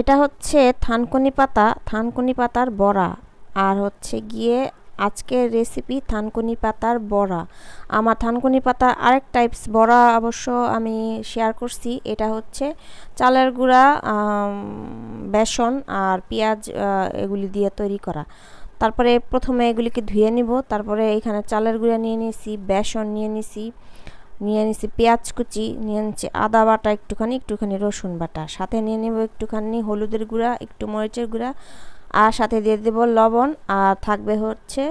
এটা হচ্ছে থানকুনি পাতা, থানকুনি পাতার বড়া। আর হচ্ছে গিয়ে আজকের রেসিপি থানকুনি পাতার বড়া। আমার থানকুনি পাতার আরেক টাইপস বড়া অবশ্য আমি শেয়ার করছি। এটা হচ্ছে চালের গুঁড়া বেসন আর পেঁয়াজ এগুলি দিয়ে তৈরি করা। তারপরে প্রথমে এগুলিকে ধুয়ে নিব। তারপরে এখানে চালের গুঁড়া নিয়ে নিয়েছি, বেসন নিয়ে নিছি নিয়ে নিছি পেঁয়াজ কুচি, নিয়ে নিচ্ছি আদা বাটা, একটুখানি একটুখানি রসুন বাটা। সাথে নিয়ে নেব একটুখানি হলুদের গুঁড়া, একটু মরিচের গুঁড়া, আর সাথে দিয়ে দেবো লবণ, আর থাকবে হচ্ছে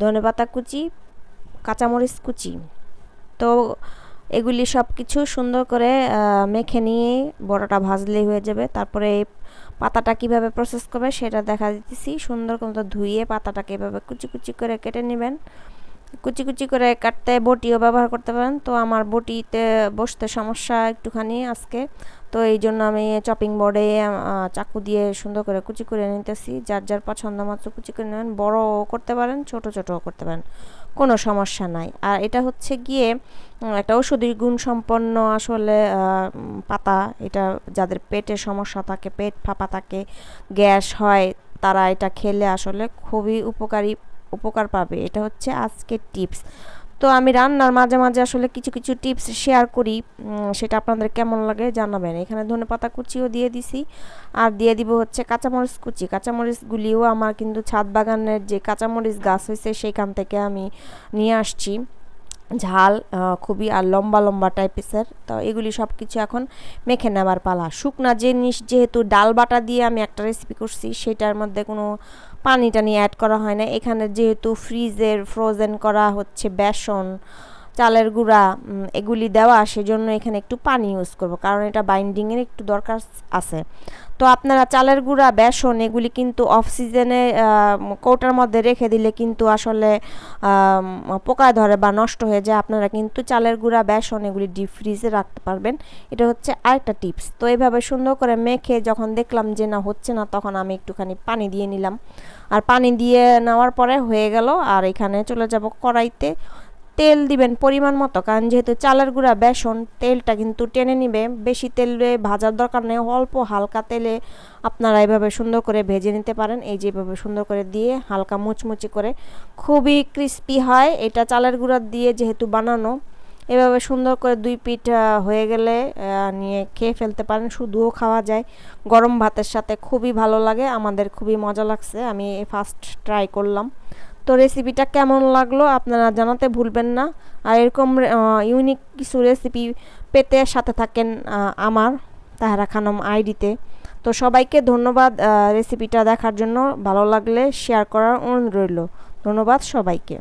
ধনে পাতা কুচি, কাঁচামরিচ কুচি। তো এগুলি সব কিছু সুন্দর করে মেখে নিয়ে বড়াটা ভাজলেই হয়ে যাবে। তারপরে এই পাতাটা কীভাবে প্রসেস করবে সেটা দেখা দিতেছি। সুন্দর মতো ধুয়ে পাতাটাকে এভাবে কুচি কুচি করে কেটে নেবেন। কুচি কুচি করে কাটতে বটিও ব্যবহার করতে পারেন। তো আমার বটিতে বসতে সমস্যা একটুখানি আজকে। তো এই জন্য আমি চপিং বোর্ডে চাকু দিয়ে সুন্দর করে কুচি করে নিতেছি। যার যার পছন্দ মতো কুচি করে নেবেন বড়ও করতে পারেন, ছোট ছোটও করতে পারেন। কোনো সমস্যা নাই। আর এটা হচ্ছে গিয়ে একটা ওষুধি গুণ সম্পন্ন আসলে পাতা। এটা যাদের পেটের সমস্যা থাকে, পেট ফাঁপা থাকে, গ্যাস হয়, তারা এটা খেলে আসলে খুবই উপকারী। উপকার পাবে। এটা হচ্ছে আজকের টিপস। তো আমি রান্নার মাঝে মাঝে আসলে কিছু কিছু টিপস শেয়ার করি। সেটা আপনাদের কেমন লাগে জানাবেন। এখানে ধনে পাতা কুচিও দিয়ে দিছি। আর দিয়ে দিব হচ্ছে কাঁচামরিচ কুচি। কাঁচামরিচগুলিও আমার কিন্তু ছাদ বাগানের যে কাঁচামরিচ গাছ হয়েছে সেইখান থেকে আমি নিয়ে আসছি। ঝাল খুবই আর লম্বা লম্বা টাইপের তো এগুলি সব কিছু এখন মেখে নেবার পালা। শুকনা জিনিস যেহেতু ডাল বাটা দিয়ে আমি একটা রেসিপি করছি, সেটার মধ্যে কোনো পানি টানি অ্যাড করা হয় না। এখানে যেহেতু ফ্রিজের ফ্রোজেন করা হচ্ছে বেসন চালের গুঁড়া এগুলি দেওয়া, সেজন্য এখানে একটু পানি ইউজ করব, কারণ এটা বাইন্ডিংয়ের একটু দরকার আছে। তো আপনারা চালের গুঁড়া, বেসন এগুলি কিন্তু অফ সিজনে কৌটার মধ্যে রেখে দিলে কিন্তু আসলে পোকায় ধরে বা নষ্ট হয়ে যায়। আপনারা কিন্তু চালের গুঁড়া, বেসন এগুলি ডিপ ফ্রিজে রাখতে পারবেন। এটা হচ্ছে আরেকটা টিপস তো এইভাবে সুন্দর করে মেখে যখন দেখলাম যে না, হচ্ছে না, তখন আমি একটুখানি পানি দিয়ে নিলাম। আর পানি দিয়ে নেওয়ার পরে হয়ে গেল, আর এখানে চলে যাব কড়াইতে। তেল দিবেন পরিমাণ মতো, কারণ যেহেতু চালের গুঁড়া বেসন, তেলটা কিন্তু টেনে নিবে। বেশি তেলে ভাজার দরকার নেই, অল্প হালকা তেলে আপনারা এভাবে সুন্দর করে ভেজে নিতে পারেন। এই যেভাবে সুন্দর করে দিয়ে হালকা মুচমুচি করে, খুবই ক্রিস্পি হয়। এটা চালের গুঁড়া দিয়ে যেহেতু বানানো, এভাবে সুন্দর করে দুই পিঠ হয়ে গেলে নিয়ে খেয়ে ফেলতে পারেন। শুধুও খাওয়া যায়। গরম ভাতের সাথে খুবই ভালো লাগে। আমাদের খুবই মজা লাগছে। আমি ফার্স্ট ট্রাই করলাম। তো রেসিপিটা কেমন লাগল আপনারা জানাতে ভুলবেন না। আর এরকম ইউনিক কিছু রেসিপি পেতে সাথে থাকেন আমার, তাহারা খানম আইডিতে। তো সবাইকে ধন্যবাদ রেসিপিটা দেখার জন্য। ভালো লাগলে শেয়ার করার অনুরোধ রইল। ধন্যবাদ সবাইকে।